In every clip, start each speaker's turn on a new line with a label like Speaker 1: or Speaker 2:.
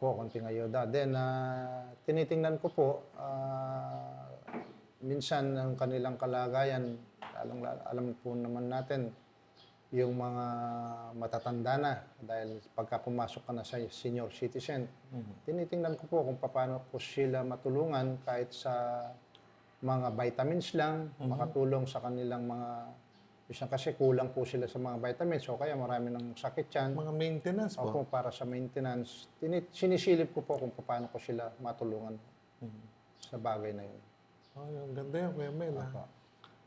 Speaker 1: Opo, konting ayuda. Then, ah, tinitingnan ko po, ah, minsan ang kanilang kalagayan, alam, alam po naman natin, yung mga matatanda na dahil pagka pumasok ka na sa senior citizen, tinitingnan ko po kung paano po sila matulungan kahit sa mga vitamins lang, makatulong sa kanilang mga Minsan kasi kulang po sila sa mga vitamins o kaya marami ng sakit yan.
Speaker 2: Mga maintenance po.
Speaker 1: Opo, para sa maintenance. Tini- sinisilip ko po kung paano ko sila matulungan sa bagay na yun.
Speaker 2: Oh, yung ganda yan, Kuya Mel.
Speaker 1: Opo.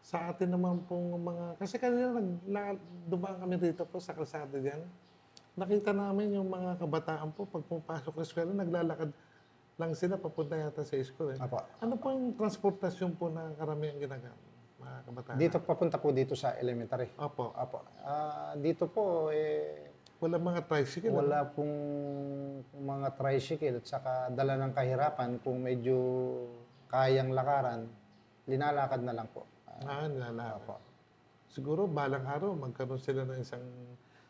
Speaker 2: Sa atin naman pong mga... Kasi kanina nag, na, dumaan kami dito po sa kalsada dyan. Nakita namin yung mga kabataan po pag pumapasok sa eskwela, naglalakad lang sila papunta yata sa school. Eh.
Speaker 1: Opo.
Speaker 2: Ano po yung transportasyon po na karamihan ginagamit, kabataan?
Speaker 1: Dito papunta po dito sa elementary.
Speaker 2: Opo.
Speaker 1: Opo. Ah, dito po eh
Speaker 2: Wala mga tricycle. ano?
Speaker 1: wala pong mga tricycle at saka dala ng kahirapan kung medyo kayang lakaran, linalakad na lang po. Ah,
Speaker 2: Ah, nilalakad.
Speaker 1: Opo.
Speaker 2: Siguro balang araw magkaroon sila ng isang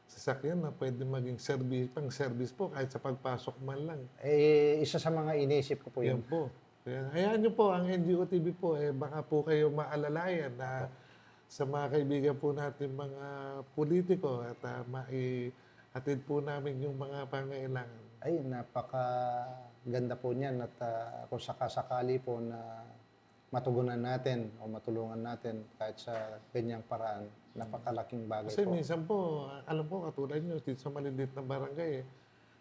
Speaker 2: sasakyan na pwede maging service, pang service po kahit sa pagpasok man lang.
Speaker 1: Eh, isa sa mga inisip ko po
Speaker 2: Yan
Speaker 1: yun.
Speaker 2: po. Kaya, hayaan niyo po, ang NGO TV po, eh, baka po kayo maalalayan na sa mga kaibigan po natin mga politiko at uh, maihatid po namin yung mga pangailangan.
Speaker 1: Ay, napaka ganda po niyan at ah, kung sakasakali po na matugunan natin o matulungan natin kahit sa ganyang paraan, napakalaking bagay
Speaker 2: Kasi
Speaker 1: po.
Speaker 2: minsan po, alam po, katulad nyo, dito sa maliliit na barangay, eh,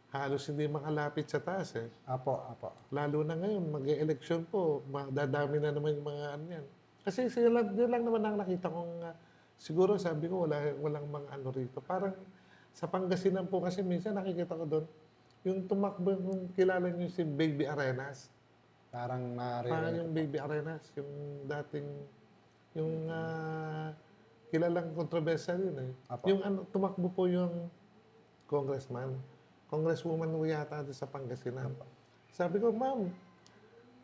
Speaker 2: halos hindi makalapit sa taas. Eh.
Speaker 1: Apo, apo.
Speaker 2: Lalo na ngayon, mag-election po, dadami na naman yung mga ano yan. Kasi sila, yun lang naman ang nakita kong, ah, siguro sabi ko, wala, walang mga ano rito. Parang sa Pangasinan po kasi minsan nakikita ko doon, yung tumakbo, yung kilala niyo si Baby Arenas.
Speaker 1: Parang
Speaker 2: Parang
Speaker 1: naririnig.
Speaker 2: yung Baby Arenas, yung dating, yung ah, kilalang kontrobersyal yun eh.
Speaker 1: Apo.
Speaker 2: Yung ano, tumakbo po yung congressman, congresswoman po yata doon sa Pangasinan. Sabi ko, ma'am,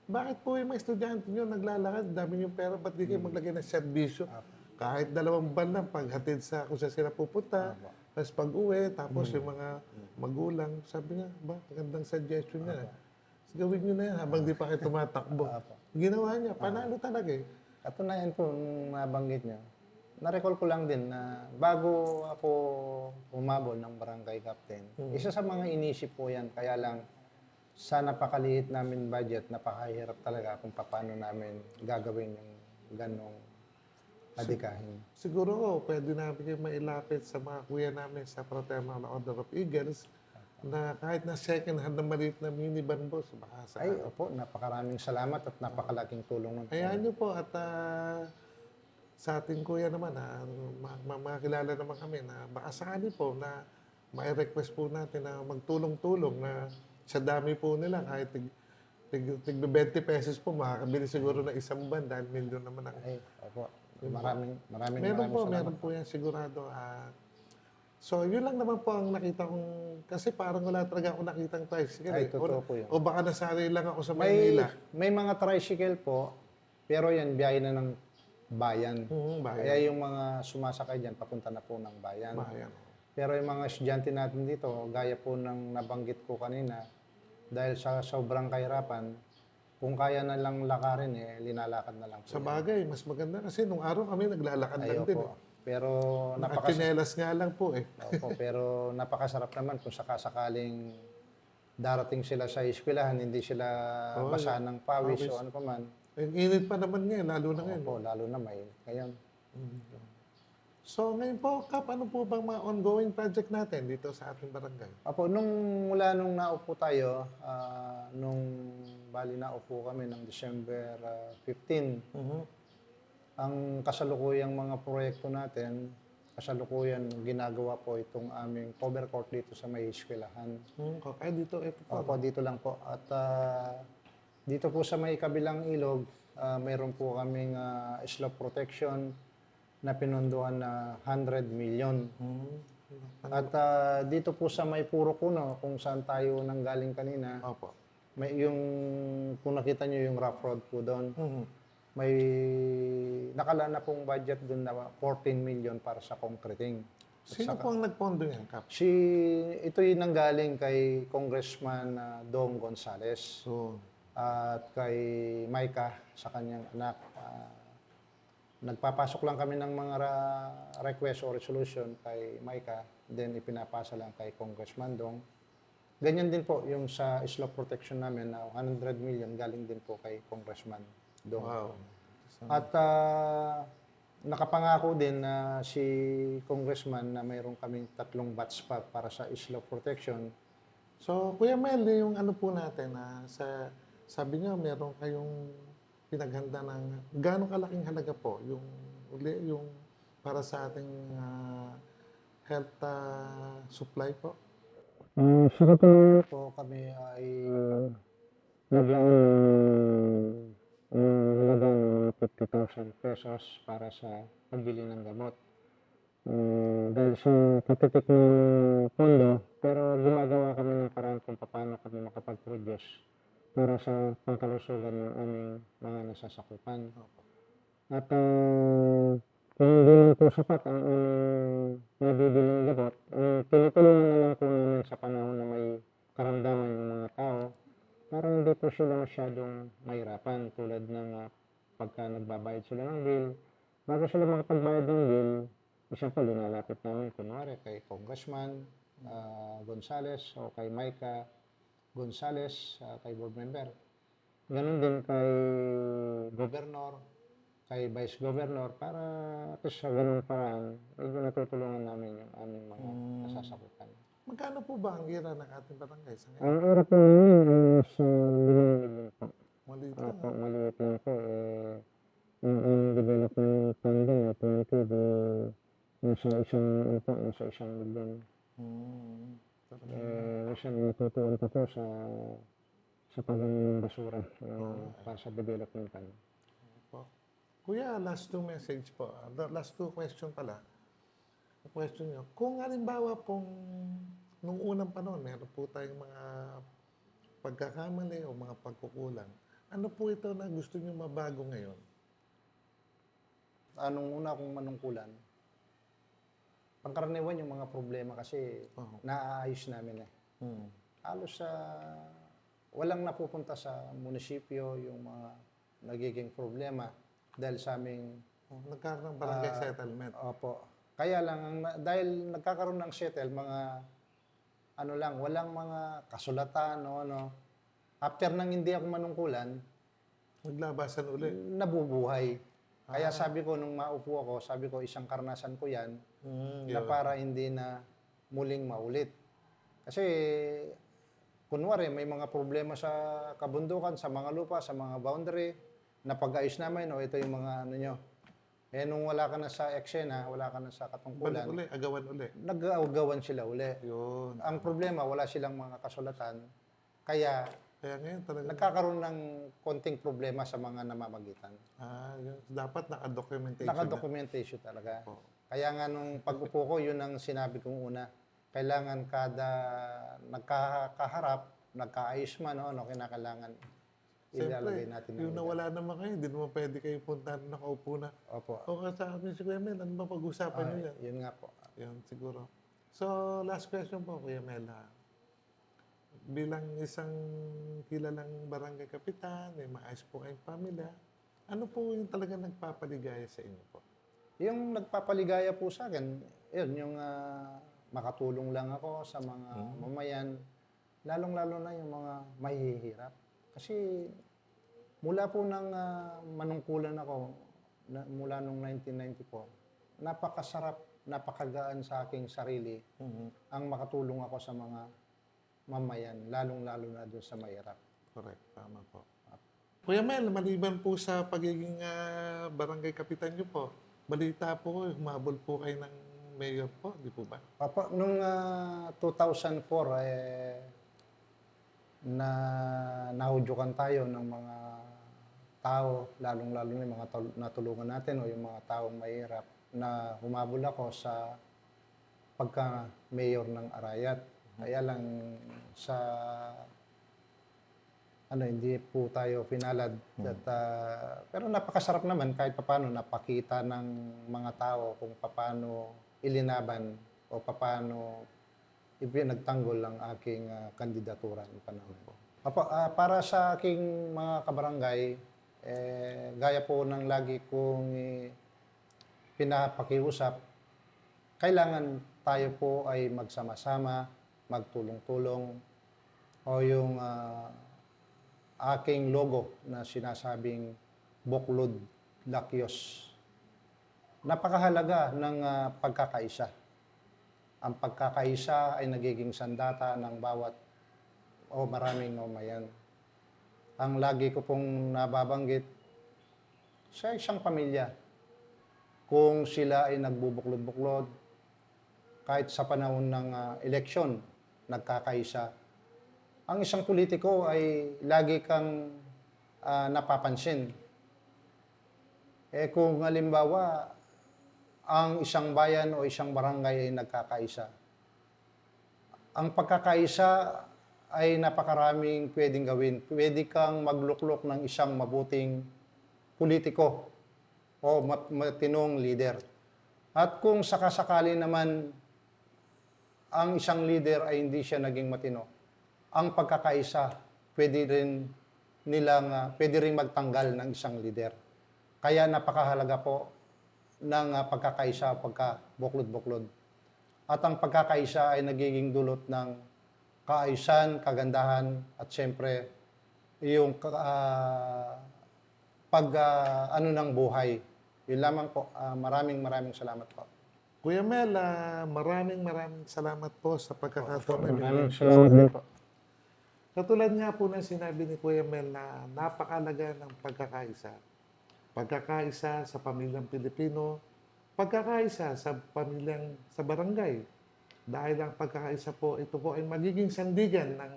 Speaker 2: bakit po yung mga estudyante nyo naglalakad, dami yung pera, ba't di kayo
Speaker 1: Hmm.
Speaker 2: maglagay ng serbisyo? Kahit dalawang ban lang, paghatid sa kung saan sila pupunta,
Speaker 1: Apo.
Speaker 2: tapos pag-uwi, tapos
Speaker 1: Hmm.
Speaker 2: yung mga magulang, sabi niya, ba, magandang suggestion niya. Gawin niyo na yan habang di pa kayo tumatakbo. Ginawa niya, panalo talaga eh.
Speaker 1: Katunayan po, nabanggit niya, na-recall ko lang din na bago ako umabol ng barangay captain, isa sa mga inisip ko yan, kaya lang sa napakaliit namin budget, napakahirap talaga kung paano namin gagawin yung ganong adikahin.
Speaker 2: Siguro ko, pwede namin yung mailapit sa mga kuya namin sa Fraternal Order of Eagles na kahit na second hand na maliit na minivan boss, baka sa...
Speaker 1: Ay, opo, napakaraming salamat at napakalaking tulong ng
Speaker 2: Hayaan niyo po at ah, sa ating kuya naman, na ma- ma- makilala naman kami na baka sakali po na mai-request po natin na magtulong-tulong na sa dami po nila kahit tig, tig, tig 20 pesos po makakabili siguro ng isang ban dahil milyon naman ang
Speaker 1: Ay, opo. Maraming, maraming,
Speaker 2: Meron
Speaker 1: maraming
Speaker 2: po,
Speaker 1: salamat.
Speaker 2: meron po yan sigurado. ah. so, yun lang naman po ang nakita kong, kasi parang wala talaga ako nakitang tricycle.
Speaker 1: Ay,
Speaker 2: eh.
Speaker 1: totoo
Speaker 2: o,
Speaker 1: po yun.
Speaker 2: o baka nasari lang ako sa
Speaker 1: May, may mga tricycle po, pero yan, biyahe na ng bayan.
Speaker 2: Hmm, bayan.
Speaker 1: Kaya yung mga sumasakay dyan, papunta na po ng bayan.
Speaker 2: Bayan.
Speaker 1: Pero yung mga estudyante natin dito, gaya po ng nabanggit ko kanina, dahil sa sobrang kahirapan, kung kaya na lang lakarin, eh, linalakad na lang po.
Speaker 2: Sa bagay, mas maganda kasi nung araw kami naglalakad lang
Speaker 1: Ayaw
Speaker 2: din.
Speaker 1: po. Pero
Speaker 2: Eh.
Speaker 1: napakas
Speaker 2: Nakachinelas nga lang po eh.
Speaker 1: Opo, pero napakasarap naman kung sakasakaling darating sila sa eskwelahan, hindi sila
Speaker 2: Oo,
Speaker 1: basa ng pawis o ano pa man.
Speaker 2: Ang init pa naman ngayon, lalo na ngayon.
Speaker 1: Opo, lalo na may. Ngayon,
Speaker 2: So ngayon po, Kap, ano po bang mga ongoing project natin dito sa ating barangay?
Speaker 1: Apo, nung mula nung naupo tayo, ah, nung bali naupo kami ng December ah, 15, ang kasalukuyang mga proyekto natin, kasalukuyan ginagawa po itong aming cover court dito sa may eskwelahan.
Speaker 2: Hmm, ay dito, ito po.
Speaker 1: Opo, dito lang po. At ah, dito po sa may kabilang ilog, ah, mayroon po kaming ah, slope protection na pinunduan na 100 million.
Speaker 2: Hmm.
Speaker 1: At ah, dito po sa may puro kuno, kung saan tayo nanggaling kanina,
Speaker 2: Opo.
Speaker 1: may yung kung nakita niyo yung rough road po doon,
Speaker 2: Mhm.
Speaker 1: may nakala na pong budget dun na 14 million para sa concreting.
Speaker 2: Sino
Speaker 1: saka-
Speaker 2: po ang nagpondo niyan, Kap?
Speaker 1: Si ito yung nanggaling kay Congressman ah, Dong Gonzales
Speaker 2: So,
Speaker 1: at kay Maika sa kanyang anak. Ah, nagpapasok lang kami ng mga request o resolution kay Maika, then ipinapasa lang kay Congressman Dong. Ganyan din po yung sa slope protection namin na 100 million galing din po kay Congressman Dong.
Speaker 2: wow.
Speaker 1: At ah, nakapangako din na si Congressman na mayroon kaming tatlong batch pa para sa slope protection.
Speaker 2: So, Kuya Mel, yung ano po natin, na sa, sabi niyo, meron kayong pinaghanda ng, gaano kalaking halaga po yung, uli, yung para sa ating ah, health ah, supply po?
Speaker 1: Uh, sa katunayan po kami ay naglaan ng halaga ng 50,000 pesos para sa pagbili ng gamot. Uh, dahil sa katitik ng pondo, pero gumagawa kami ng paraan kung paano kami makapag-produce para sa pangkalusugan ng aming mga nasasakupan. At uh, kung hindi naman po sapat ang aming nabibiling gamot, ang tinutulungan na lang po namin sa panahon na may karamdaman yung mga tao para hindi po sila masyadong mahirapan tulad ng ah, pagka nagbabayad sila ng bill. Bago sila makapagbayad ng bill, isa pa linalapit namin kunwari kay Congressman ah, Gonzales o kay Micah Gonzales, ah, kay board member. Ganon din kay Governor, kay Vice Governor para at least sa ganung paraan, medyo natutulungan namin yung aming mga nasasakupan.
Speaker 2: Magkano po ba ang ira ng ating barangay sa ngayon?
Speaker 1: Ang era po ay nasa 5 million po.
Speaker 2: Maliit
Speaker 1: Opo,
Speaker 2: lang.
Speaker 1: maliit lang po. Eh, yung development funding na tumitid, eh, nasa isang, ano po, nasa isang million.
Speaker 2: Hmm. Talaga.
Speaker 1: Eh, minsan natutuwan pa po sa sa pagawin ng uh, para sa development fund.
Speaker 2: po. Kuya, last two message po. Ah, The last two question pala. Question nyo, kung halimbawa pong nung unang panahon, meron po tayong mga pagkakamali o mga pagkukulang, ano po ito na gusto nyo mabago ngayon?
Speaker 1: Anong una kong manungkulan? Pangkaraniwan yung mga problema kasi
Speaker 2: Oo.
Speaker 1: naaayos namin eh.
Speaker 2: Hmm.
Speaker 1: Halos sa walang napupunta sa munisipyo yung mga nagiging problema dahil sa aming
Speaker 2: Oh, nagkaroon ng barangay
Speaker 1: Ah,
Speaker 2: settlement.
Speaker 1: opo. Kaya lang ang dahil nagkakaroon ng settle mga ano lang, walang mga kasulatan o ano. After nang hindi ako manungkulan,
Speaker 2: Naglabasan uli.
Speaker 1: nabubuhay. Kaya sabi ko nung maupo ako, sabi ko isang karanasan ko 'yan
Speaker 2: Hmm,
Speaker 1: na
Speaker 2: yun.
Speaker 1: para hindi na muling maulit. Kasi kunwari may mga problema sa kabundukan, sa mga lupa, sa mga boundary, na pag-ayos namin, o ito yung mga ano nyo. Eh nung wala ka na sa eksena, wala ka na sa
Speaker 2: Balik
Speaker 1: katungkulan,
Speaker 2: uli, agawan uli.
Speaker 1: nag-aagawan sila uli.
Speaker 2: Yun.
Speaker 1: Ang problema, wala silang mga kasulatan. Kaya
Speaker 2: Kaya ngayon talaga,
Speaker 1: nagkakaroon ng konting problema sa mga namamagitan.
Speaker 2: ah, yun. dapat naka-documentation. na.
Speaker 1: Naka-documentation talaga.
Speaker 2: Oo.
Speaker 1: Kaya nga nung pag-upo ko, yun ang sinabi kong una. Kailangan kada nagkakaharap, nagkaayos man, no, no, kinakailangan ilalagay
Speaker 2: Siyempre,
Speaker 1: natin.
Speaker 2: yung
Speaker 1: ng
Speaker 2: nawala naman kayo, hindi naman pwede kayo punta na nakaupo na.
Speaker 1: Opo.
Speaker 2: O sa amin si Kuya Mel, ano ba pag-usapan
Speaker 1: Ah,
Speaker 2: nyo yan?
Speaker 1: yun nga po.
Speaker 2: Yan, siguro. So, last question po, Kuya Mel. ha. Bilang isang kilalang barangay kapitan, may maayos po kayong pamilya, ano po yung talaga nagpapaligaya sa inyo po?
Speaker 1: Yung nagpapaligaya po sa akin, yun, yung ah, makatulong lang ako sa mga mamayan, lalong-lalo na yung mga mahihirap. Kasi mula po nang ah, manungkulan ako, na, mula nung 1994, napakasarap, napakagaan sa aking sarili ang makatulong ako sa mga mamayan, lalong-lalo na doon sa mahirap.
Speaker 2: Correct, tama po. Kuya Mel, maliban po sa pagiging ah, barangay kapitan nyo po, balita po, humabol po kayo ng mayor po, di po ba?
Speaker 1: Papa, nung ah, 2004, eh, na nahudyukan tayo ng mga tao, lalong-lalo na yung mga tul- natulungan natin o yung mga taong mahirap na humabol ako sa pagka-mayor ng Arayat. Kaya lang sa ano hindi po tayo pinalad at ah, pero napakasarap naman kahit papaano napakita ng mga tao kung paano ilinaban o paano ipinagtanggol ang aking ah, kandidatura ng panahon po. Apo, ah, para sa aking mga kabarangay, eh, gaya po ng lagi kong eh, pinapakiusap, kailangan tayo po ay magsama-sama, magtulong-tulong, o yung ah, aking logo na sinasabing Buklod Lakyos. Napakahalaga ng ah, pagkakaisa. Ang pagkakaisa ay nagiging sandata ng bawat o maraming mamayan. Ang lagi ko pong nababanggit sa isang pamilya, kung sila ay nagbubuklod-buklod, kahit sa panahon ng ah, eleksyon, nagkakaisa, ang isang politiko ay lagi kang ah, napapansin. Eh kung halimbawa, ang isang bayan o isang barangay ay nagkakaisa, ang pagkakaisa ay napakaraming pwedeng gawin. Pwede kang magluklok ng isang mabuting politiko o mat- matinong leader. At kung sakasakali naman ang isang leader ay hindi siya naging matino, ang pagkakaisa pwede rin nilang ah, pwede rin magtanggal ng isang leader. Kaya napakahalaga po ng ah, pagkakaisa pagka buklod-buklod. At ang pagkakaisa ay nagiging dulot ng kaayusan, kagandahan at siyempre yung ah, pag ah, ano ng buhay. Yun lamang po. Ah, maraming maraming salamat po.
Speaker 2: Kuya Mel, ah, maraming maraming salamat po sa pagkakataon na
Speaker 1: Maraming salamat din po.
Speaker 2: Katulad nga po ng sinabi ni Kuya Mel na napakalaga ng pagkakaisa. Pagkakaisa sa pamilyang Pilipino, pagkakaisa sa pamilyang sa barangay. Dahil ang pagkakaisa po, ito po ay magiging sandigan ng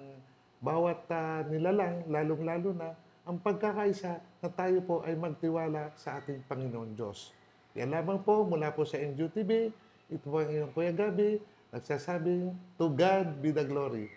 Speaker 2: bawat ah, nilalang, lalong-lalo na ang pagkakaisa na tayo po ay magtiwala sa ating Panginoon Diyos. Yan lamang po mula po sa NGTV. Ito po ang iyong Kuya Gabi, nagsasabing, To God be the glory.